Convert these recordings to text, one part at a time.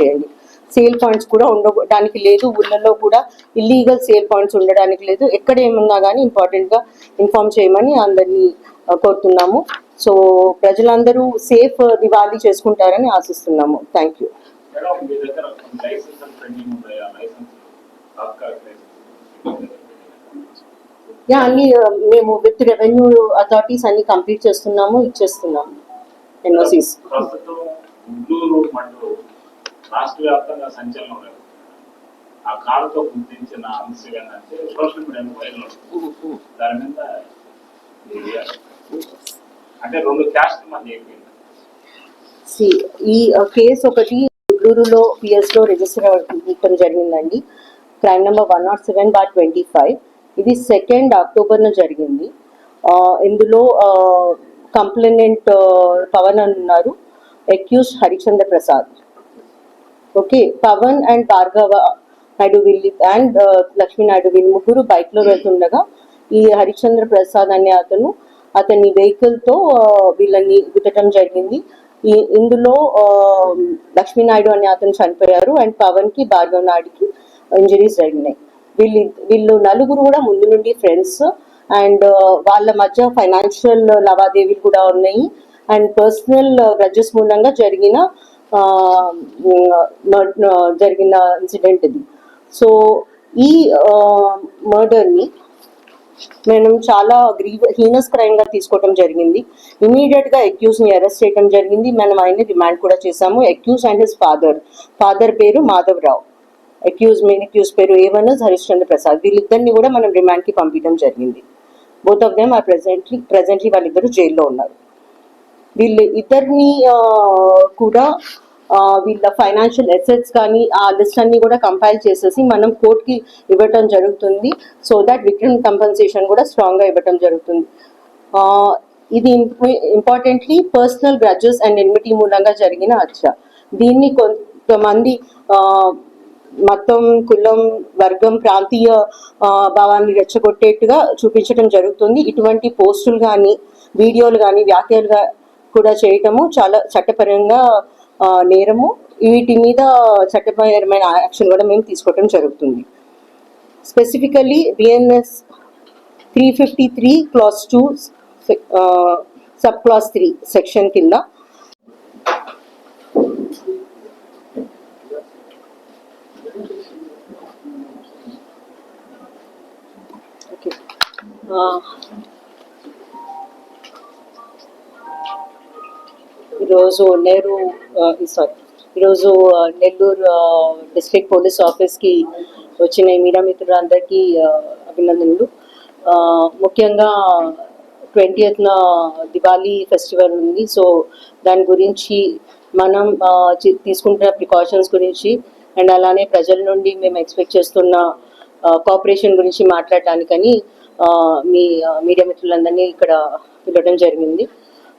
చేయండి. Sale points కూడా ఉండడానికి లేదు. ఊళ్ళలో కూడా ఇల్లీగల్ సేల్ పాయింట్స్ ఉండడానికి లేదు. ఎక్కడ ఏమన్నా కానీ ఇంపార్టెంట్గా ఇన్ఫార్మ్ చేయమని అందరినీ కోరుతున్నాము. సో ప్రజలందరూ సేఫ్ దివాళీ చేసుకుంటారని ఆశిస్తున్నాము. థ్యాంక్ యూ యా అన్ని మేము విత్ రెవెన్యూ అథారిటీస్ అన్ని కంప్లీట్ చేస్తున్నాము ఇచ్చేస్తున్నాము. ఎన్ఓసీస్ రాష్ట్ర వ్యాప్తంగా సంచలనం లేదు ఆ కారుతో గుర్తించిన అంశం ఏంటంటే సోషల్ మీడియాలో వైరల్ దాని మీద ఇది అంటే రెండు క్యాస్ట్ మంది అయిపోయింది సి ఈ కేసు ఒకటి గుంటూరులో పిఎస్లో రిజిస్టర్ అవ్వడం జరిగిందండి. Crime number one not seven bar twenty five ఇది సెకండ్ అక్టోబర్న జరిగింది. ఆ, ఇందులో కంప్లైనెంట్ పవన్ అని ఉన్నారు accused Harichandra Prasad. Okay Pavan and Bhargava Naidu వీళ్ళు అండ్ లక్ష్మీ నాయుడు వీళ్ళు ముగ్గురు బైక్లో వెళ్తుండగా ఈ హరిచంద్ర ప్రసాద్ అనే అతను అతని వెహికల్తో వీళ్ళని గుట్టడం జరిగింది. ఈ ఇందులో లక్ష్మీనాయుడు లక్ష్మీ నాయుడు అనే అతను చనిపోయారు అండ్ పవన్కి భార్గవ నాయుడుకి ఇంజరీస్ జరిగినాయి. వీళ్ళు వీళ్ళు నలుగురు కూడా ముందు నుండి ఫ్రెండ్స్ అండ్ uh, వాళ్ళ మధ్య ఫైనాన్షియల్ లావాదేవీలు కూడా ఉన్నాయి. అండ్ పర్సనల్ గ్రడ్జెస్ మూలంగా జరిగిన జరిగిన ఇన్సిడెంట్ ఇది. సో ఈ మర్డర్ని మనం చాలా గ్రీవ హీనస్ క్రైమ్గా తీసుకోవడం జరిగింది. ఇమీడియట్గా అక్యూస్ని అరెస్ట్ చేయడం జరిగింది. మనం ఆయన రిమాండ్ కూడా చేశాము. Accused and his father father పేరు Madhav Rao accused main accused పేరు ఏవనస్ హరిశ్చంద్ర ప్రసాద్ వీళ్ళిద్దరిని కూడా మనం రిమాండ్కి పంపించడం జరిగింది. Both of them are presently presently వాళ్ళిద్దరు జైల్లో ఉన్నారు. వీళ్ళు ఇద్దరిని కూడా వీళ్ళ ఫైనాన్షియల్ ఎసెట్స్ కానీ ఆ లిస్ట్ అన్ని కూడా కంపైల్ చేసేసి మనం కోర్టుకి ఇవ్వటం జరుగుతుంది. సో దట్ విక్టిమ్ కంపెన్సేషన్ కూడా స్ట్రాంగ్గా ఇవ్వటం జరుగుతుంది. ఇది importantly personal grudges and enmity మూలంగా జరిగిన హత్య. దీన్ని కొంతమంది మతం కులం వర్గం ప్రాంతీయ భావాన్ని రెచ్చగొట్టేట్టుగా చూపించడం జరుగుతుంది. ఇటువంటి పోస్టులు కానీ వీడియోలు కానీ వ్యాఖ్యలుగా కూడా చేయటము చాలా చట్టపరంగా నేరము వీటి మీద చట్టపరమైన యాక్షన్ కూడా మేము తీసుకోవడం జరుగుతుంది. Specifically BNS three fifty three clause two sub clause three section కింద. ఓకే ఈరోజు నెహ్రూ సారీ ఈరోజు నెల్లూరు డిస్ట్రిక్ట్ పోలీస్ ఆఫీస్కి వచ్చిన ఈ మీడియా మిత్రులందరికీ అభినందనలు ముఖ్యంగా ట్వంటీయత్న దివాళీ ఫెస్టివల్ ఉంది. సో దాని గురించి మనం తీసుకుంటున్న ప్రికాషన్స్ గురించి అండ్ అలానే ప్రజల నుండి మేము ఎక్స్పెక్ట్ చేస్తున్న కోఆపరేషన్ గురించి మాట్లాడటానికని మీ మీడియా మిత్రులందరినీ ఇక్కడ పిలవడం జరిగింది.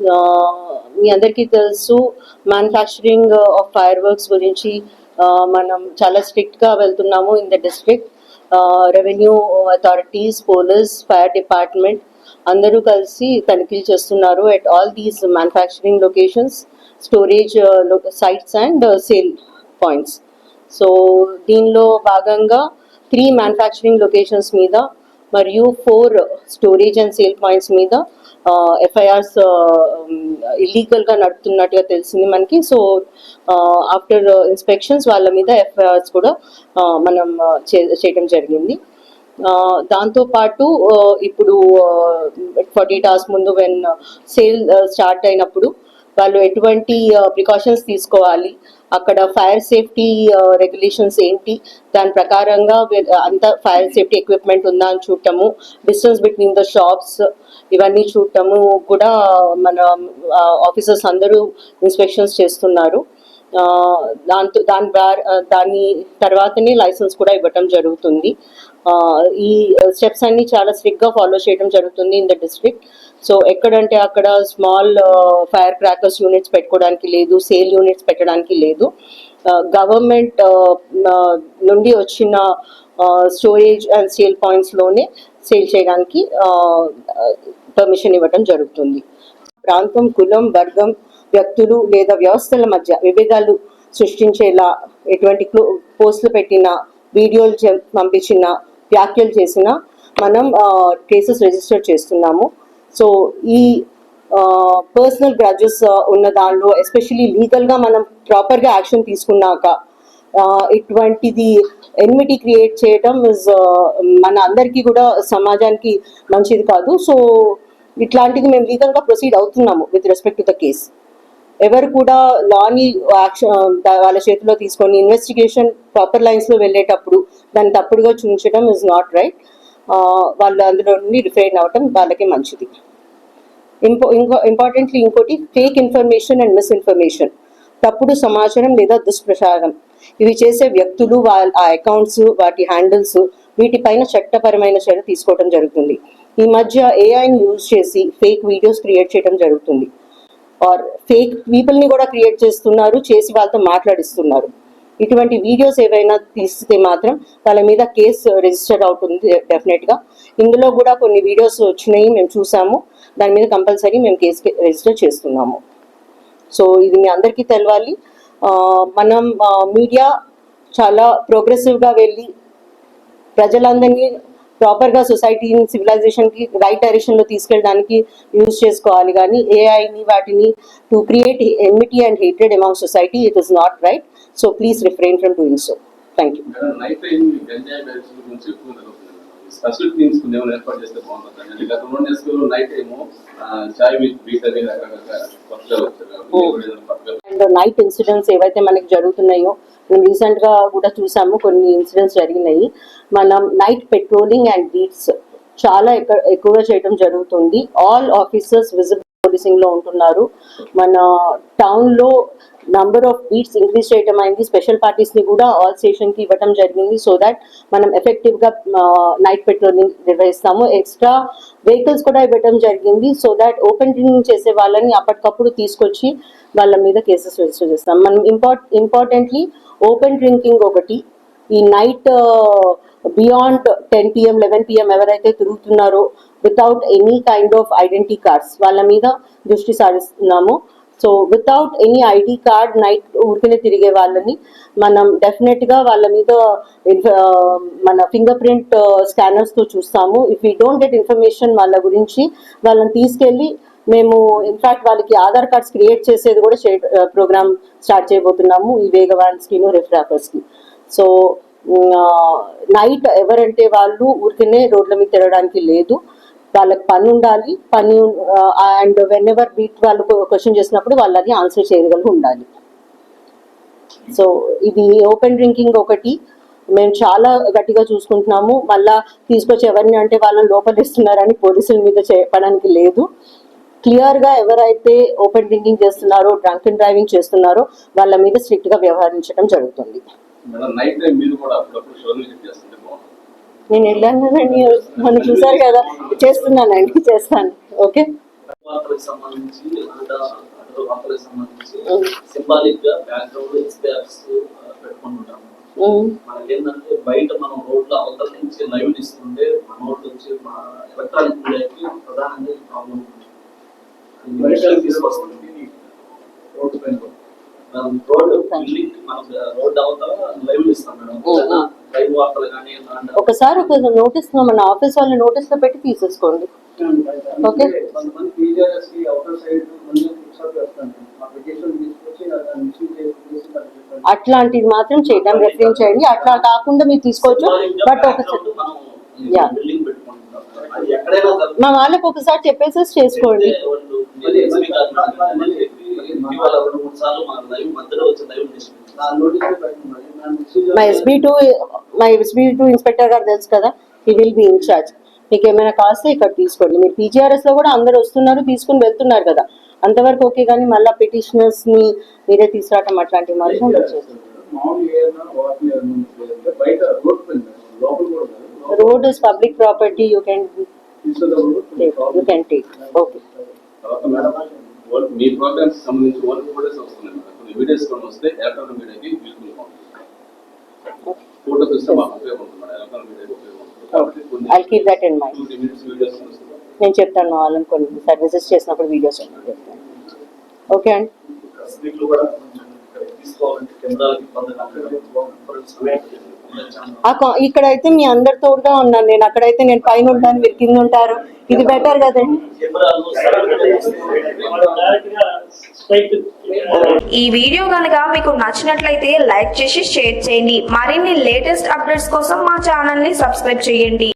Uh, మీ అందరికీ తెలుసు మ్యానుఫ్యాక్చరింగ్ ఆఫ్ ఫైర్ వర్క్స్ గురించి uh, మనం చాలా స్ట్రిక్ట్గా వెళ్తున్నాము in the district revenue authorities police fire department అందరూ కలిసి తనిఖీలు చేస్తున్నారు at all these manufacturing locations storage sites and sale points so దీనిలో భాగంగా త్రీ మ్యానుఫ్యాక్చరింగ్ లొకేషన్స్ మీద మరియు four storage and sale points మీద ఎఫ్ఐఆర్స్ ఇల్లీగల్గా నడుపుతున్నట్టుగా తెలిసింది మనకి. సో ఆఫ్టర్ ఇన్స్పెక్షన్స్ వాళ్ళ మీద ఎఫ్ఐఆర్స్ కూడా మనం చే- చేయడం జరిగింది. దాంతోపాటు దాంతో పాటు ఇప్పుడు ఫార్టీ టాస్ అవర్స్ ముందు వెన్ సేల్ స్టార్ట్ అయినప్పుడు వాళ్ళు ఎటువంటి uh, ప్రికాషన్స్ తీసుకోవాలి. అక్కడ ఫైర్ సేఫ్టీ రెగ్యులేషన్స్ ఏంటి? దాని ప్రకారంగా అంత ఫైర్ సేఫ్టీ ఎక్విప్మెంట్ ఉందా అని చూడటము. డిస్టెన్స్ బిట్వీన్ ద షాప్స్ ఇవన్నీ చూడటము కూడా మన uh, ఆఫీసర్స్ అందరూ ఇన్స్పెక్షన్స్ చేస్తున్నారు. దాంతో దాని దాని తర్వాతనే లైసెన్స్ కూడా ఇవ్వటం జరుగుతుంది. ఈ స్టెప్స్ అన్ని చాలా స్ట్రిక్ట్గా ఫాలో చేయడం జరుగుతుంది ఇన్ ద డిస్ట్రిక్ట్. సో ఎక్కడంటే అక్కడ స్మాల్ ఫైర్ క్రాకర్స్ యూనిట్స్ పెట్టుకోవడానికి లేదు సేల్ యూనిట్స్ పెట్టడానికి లేదు. గవర్నమెంట్ నుండి వచ్చిన స్టోరేజ్ అండ్ సేల్ పాయింట్స్లోనే సేల్ చేయడానికి పర్మిషన్ ఇవ్వడం జరుగుతుంది. ప్రాంతం కులం వర్గం వ్యక్తులు లేదా వ్యవస్థల మధ్య విభేదాలు సృష్టించేలా ఎటువంటి క్లో- పోస్టులు పెట్టినా వీడియోలు పంపించిన వ్యాఖ్యలు చేసిన మనం కేసెస్ రిజిస్టర్ చేస్తున్నాము. సో ఈ పర్సనల్ గ్రడ్జెస్ ఉన్న దానిలో ఎస్పెషలీ లీగల్గా మనం ప్రాపర్గా యాక్షన్ తీసుకున్నాక ఇటువంటిది ఎన్మిటీ క్రియేట్ చేయటం ఇస్ మన అందరికీ కూడా సమాజానికి మంచిది కాదు. సో ఇట్లాంటిది మేము లీగల్గా ప్రొసీడ్ అవుతున్నాము with respect to the case. ఎవరు కూడా లాని యాక్షన్ వాళ్ళ చేతిలో తీసుకొని ఇన్వెస్టిగేషన్ ప్రాపర్ లైన్స్లో వెళ్ళేటప్పుడు దాన్ని తప్పుడుగా చూపించడం ఇస్ నాట్ రైట్ వాళ్ళు అందులో నుండి రిఫైన్ అవ్వటం వాళ్ళకి మంచిది. ఇంపో ఇంకో ఇంపార్టెంట్లీ ఇంకోటి ఫేక్ ఇన్ఫర్మేషన్ అండ్ మిస్ఇన్ఫర్మేషన్ తప్పుడు సమాచారం లేదా దుష్ప్రచారం. ఇవి చేసే వ్యక్తులు వాళ్ళ ఆ అకౌంట్స్ వాటి హ్యాండిల్స్ వీటిపైన చట్టపరమైన చర్య తీసుకోవడం జరుగుతుంది. ఈ మధ్య ఏఐని యూజ్ చేసి ఫేక్ వీడియోస్ క్రియేట్ చేయడం జరుగుతుంది. ఆర్ ఫేక్ పీపుల్ని కూడా క్రియేట్ చేస్తున్నారు చేసి వాళ్ళతో మాట్లాడిస్తున్నారు. ఇటువంటి వీడియోస్ ఏవైనా తీస్తే మాత్రం వాళ్ళ మీద కేసు రిజిస్టర్ అవుతుంది డెఫినెట్గా ఇందులో కూడా కొన్ని వీడియోస్ వచ్చినాయి మేము చూసాము. దాని మీద కంపల్సరీ మేము కేసు రిజిస్టర్ చేస్తున్నాము. సో ఇది మీ అందరికీ తెలవాలి. మనం మీడియా చాలా ప్రోగ్రెసివ్గా వెళ్ళి ప్రజలందరినీ ప్రాపర్గా సొసైటీని సివిలైజేషన్కి రైట్ డైరెక్షన్లో తీసుకెళ్ళడానికి యూజ్ చేసుకోవాలి. కానీ ఏఐని వాటిని to create enmity and hated among society it is not right so please refrain from doing so thank you special teams ఏమైనా ఏర్పాటు చేస్తే బాగుంటుంది. గత రెండు డేస్లో ఏమో చాయ్ విత్ బీట్ రకరకాల నైట్ ఇన్సిడెంట్స్ ఏవైతే మనకి జరుగుతున్నాయో మేము రీసెంట్గా కూడా చూసాము కొన్ని ఇన్సిడెంట్స్ జరిగినాయి. మనం నైట్ పెట్రోలింగ్ అండ్ బీట్స్ చాలా ఎక్కువగా చేయడం జరుగుతుంది. ఆల్ ఆఫీసర్స్ విజిబుల్ పోలీసింగ్లో ఉంటున్నారు. మన టౌన్లో నంబర్ ఆఫ్ బీట్స్ ఇంక్రీజ్ చేయడం అయింది. స్పెషల్ పార్టీస్ని కూడా ఆల్ స్టేషన్కి ఇవ్వడం జరిగింది. సో దట్ మనం ఎఫెక్టివ్గా నైట్ పెట్రోలింగ్ నిర్వహిస్తాము. ఎక్స్ట్రా వెహికల్స్ కూడా ఇవ్వడం జరిగింది. సో దట్ ఓపెన్ డ్రింకింగ్ చేసే వాళ్ళని అప్పటికప్పుడు తీసుకొచ్చి వాళ్ళ మీద కేసెస్ రిజిస్టర్ చేస్తాం. మనం ఇంపార్ట్ ఇంపార్టెంట్లీ ఓపెన్ డ్రింకింగ్ ఒకటి. ఈ night beyond ten PM eleven PM ఎవరైతే తిరుగుతున్నారో without any kind of identity cards వాళ్ళ మీద దృష్టి సారిస్తున్నాము. So without any ID card night ఊరికనే తిరిగే వాళ్ళని మనం డెఫినెట్గా వాళ్ళ మీద మన ఫింగర్ ప్రింట్ స్కానర్స్తో చూస్తాము. If we don't get information వాళ్ళ గురించి వాళ్ళని తీసుకెళ్ళి మేము ఇన్ఫాక్ట్ వాళ్ళకి ఆధార్ కార్డ్స్ క్రియేట్ చేసేది కూడా ప్రోగ్రామ్ స్టార్ట్ చేయబోతున్నాము. ఈ వేగవాన్స్కి. రిఫ్రాఫర్స్కి సో నైట్ ఎవరంటే వాళ్ళు ఊరికనే రోడ్ల మీద తిరగడానికి లేదు. వాళ్ళకి పని ఉండాలి. పని అండ్ వెన్ ఎవర్ బీట్ వాళ్ళు క్వశ్చన్ చేసినప్పుడు వాళ్ళని ఆన్సర్ చేయగలిగి ఉండాలి. సో ఇది ఓపెన్ డ్రింకింగ్ ఒకటి. మేము చాలా గట్టిగా చూసుకుంటున్నాము. మళ్ళా తీసుకొచ్చి ఎవరిని అంటే వాళ్ళని లోపలిస్తున్నారని పోలీసుల మీద చెప్పడానికి లేదు. క్లియర్గా ఎవరైతే ఓపెన్ డ్రింకింగ్ చేస్తున్నారో డ్రంక్ అండ్ డ్రైవింగ్ చేస్తున్నారో వాళ్ళ మీద స్ట్రిక్ట్గా వ్యవహరించడం జరుగుతుంది. నేను వెళ్ళానండి నన్ను చూసారు కదా. చేస్తున్నానండి చేస్తాను. ఓకే సింబాలిక్గా బ్యాక్గ్రౌండ్ బయట మనం రోడ్ల అవతల నుంచి లైవ్ ఇస్తుంటే మన నుంచి మన ఎలక్ట్రానిక్ మీడియాకి ప్రధానంగా ప్రాబ్లం ఉంది ఈ విషయం తీసుకొస్తుంది రోడ్డు పైన మనం రోడ్ బిల్డింగ్ మనం రోడ్ అవతల లైవ్ ఇస్తాం మేడం. లైవ్ వార్తలు కానీ ఇలాంటి ఒకసారి ఒక నోటీస్ మన ఆఫీస్ వాళ్ళ నోటీస్లో పెట్టి తీసేసుకోండి. ఓకే. కొంతమంది అవుటర్ సైడ్ అట్లాంటిది మాత్రం చేయడం రెఫరెన్స్ చేయండి అట్లా కాకుండా మీరు తీసుకోవచ్చు. బట్ ఒకసారి. మా వాళ్ళకి ఒకసారి చెప్పేసి చేసుకోండి. మా ఎస్బీ టూ మా ఎస్బీ టూ ఇన్స్పెక్టర్ గారు తెలుసు కదా? ఈ విల్ బి ఇన్ఛార్జ్ మీకు ఏమైనా కాస్తే ఇక్కడ తీసుకోండి. మీరు పీజీఆర్ఎస్లో కూడా అందరు వస్తున్నారు తీసుకుని వెళ్తున్నారు కదా. అంతవరకు ఓకే కానీ మళ్ళీ పిటిషనర్స్ని మీరే తీసుకురావటం అట్లాంటివి మాత్రం road is public property you can you can take okay తర్వాత మేడం మీ ప్రోగ్రామ్స్ సంబంధించి వన్ వీడియోస్ వస్తున్నాయి మేడం. కొన్ని వీడియోస్ కొన్ని వస్తే ఎలక్ట్రానిక్ మీడియాకి యూస్ఫుల్ ఫోటోస్ వస్తే మాకు ఉపయోగం ఉంటుంది మేడం. ఎలక్ట్రానిక్ మీడియాకి ఉపయోగం I keep that in mind నేను చెప్తాను వాళ్ళని కొన్ని సర్వీసెస్ చేసినప్పుడు వీడియోస్ చెప్తాను. ఓకే అండి కూడా కెమెరాలకి ఇక్కడ అయితే ఇక్కడైతే మీ అందరి తోడుగా ఉన్నాను నేను. అక్కడైతే నేను పైన ఉంటాను మీరు కింద ఉంటారు. ఇది బెటర్ కదండి. ఈ వీడియో కనుక మీకు నచ్చినట్లయితే లైక్ చేసి షేర్ చేయండి. మరిన్ని లేటెస్ట్ అప్డేట్స్ కోసం మా ఛానల్ని సబ్స్క్రైబ్ చేయండి.